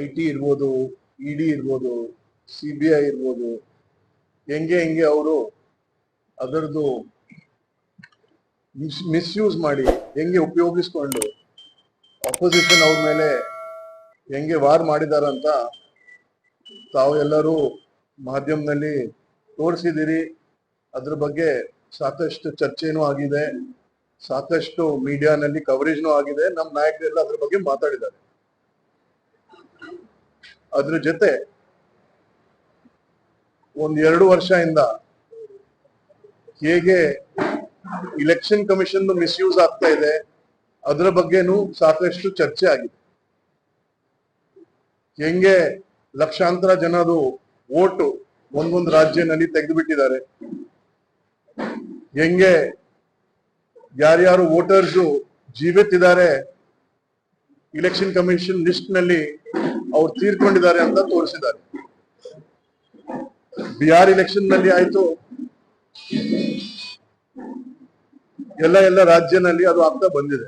I T ಇರ್ಬೋದು ಇಡಿ ಇರ್ಬೋದು C B I ಇರ್ಬೋದು, ಹೆಂಗೆ ಹೆಂಗೆ ಅವರು ಅದರದ್ದು ಮಿಸ್ ಮಿಸ್ಯೂಸ್ ಮಾಡಿ ಹೆಂಗೆ ಉಪಯೋಗಿಸ್ಕೊಂಡು ಅಪೋಸಿಷನ್ ಅವ್ರ ಮೇಲೆ ಹೆಂಗೆ ವಾರ್ ಮಾಡಿದಾರಂತ ತಾವು ಎಲ್ಲರೂ ಮಾಧ್ಯಮದಲ್ಲಿ ತೋರಿಸಿದಿರಿ ಅದ್ರ ಬಗ್ಗೆ ಸಾಕಷ್ಟು ಚರ್ಚೆನೂ ಆಗಿದೆ. ಸಾಕಷ್ಟು ಮೀಡಿಯಾನಲ್ಲಿ ಕವರೇಜ್ನೂ ಆಗಿದೆ. ನಮ್ಮ ನಾಯಕರೆಲ್ಲ ಅದ್ರ ಬಗ್ಗೆ ಮಾತಾಡಿದ್ದಾರೆ. ಅದ್ರ ಜೊತೆ ಒಂದ್ ಎರಡು ವರ್ಷದಿಂದ ಹೇಗೆ ಇಲೆಕ್ಷನ್ ಕಮಿಷನ್ ಮಿಸ್ಯೂಸ್ ಆಗ್ತಾ ಇದೆ, ಅದರ ಬಗ್ಗೆನೂ ಸಾಕಷ್ಟು ಚರ್ಚೆ ಆಗಿದೆ. ಹೆಂಗೆ ಲಕ್ಷಾಂತರ ಜನರು ಓಟು ಒಂದೊಂದು ರಾಜ್ಯನಲ್ಲಿ ತೆಗೆದುಬಿಟ್ಟಿದ್ದಾರೆ. ಹೆಂಗೆ ಯಾರ್ಯಾರು ವೋಟರ್ಸ್ ಜೀವಿತಿದ್ದಾರೆ ಇಲೆಕ್ಷನ್ ಕಮಿಷನ್ ಲಿಸ್ಟ್ನಲ್ಲಿ ಅವ್ರು ತೀರ್ಕೊಂಡಿದ್ದಾರೆ ಅಂತ ತೋರಿಸಿದ್ದಾರೆ. ಬಿಹಾರ್ ಇಲೆಕ್ಷನ್ನಲ್ಲಿ ಆಯ್ತು. ಎಲ್ಲ ಎಲ್ಲ ರಾಜ್ಯನಲ್ಲಿ ಅದು ಆಗ್ತಾ ಬಂದಿದೆ.